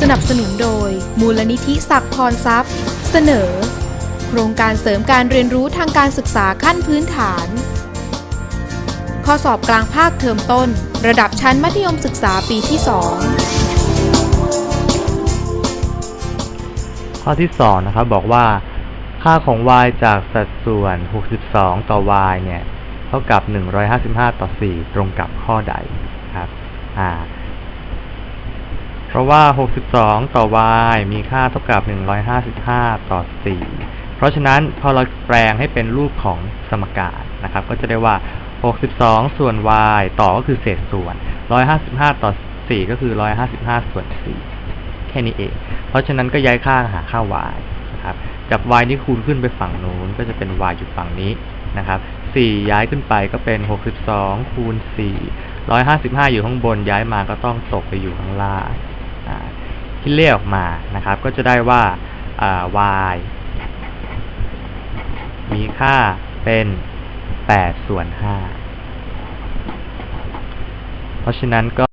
สนับสนุนโดย มูลนิธิศักพรทรัพย์ เสนอ โครงการเสริมการเรียนรู้ทางการศึกษาขั้นพื้นฐาน ข้อสอบกลางภาคเทอมต้น ระดับชั้นมัธยมศึกษาปีที่ 2 ข้อที่ 2 นะครับบอกว่า ค่าของ y จากสัดส่วน 62 ต่อ y เนี่ย เท่ากับ 155 ต่อ 4 ตรงกับข้อใดครับ อ่า ราะว่า 62 ต่อ y มีค่าเท่ากับ 155 ต่อ 4 เพราะฉะนั้นพอเราแปลงให้เป็นรูปของสมการนะครับ ก็จะได้ว่า 62 ส่วน y ต่อก็คือเศษส่วน 155 ต่อ 4 ก็คือ 155 ส่วน 4 แค่นี้เอง เพราะฉะนั้นก็ย้ายค่าหาค่า y นะครับจาก y นี่คูณขึ้นไปฝั่งนู้นก็จะเป็น y อยู่ฝั่งนี้นะครับ 4 ย้ายขึ้นไปก็เป็น 62 คูณ 4 155 อยู่ข้างบนย้ายมาก็ต้องตกไปอยู่ข้างล่าง ที่เรียกออกมานะครับ ก็จะได้ว่าอ่า y มีค่าเป็น8ส่วน5เพราะฉะนั้นก็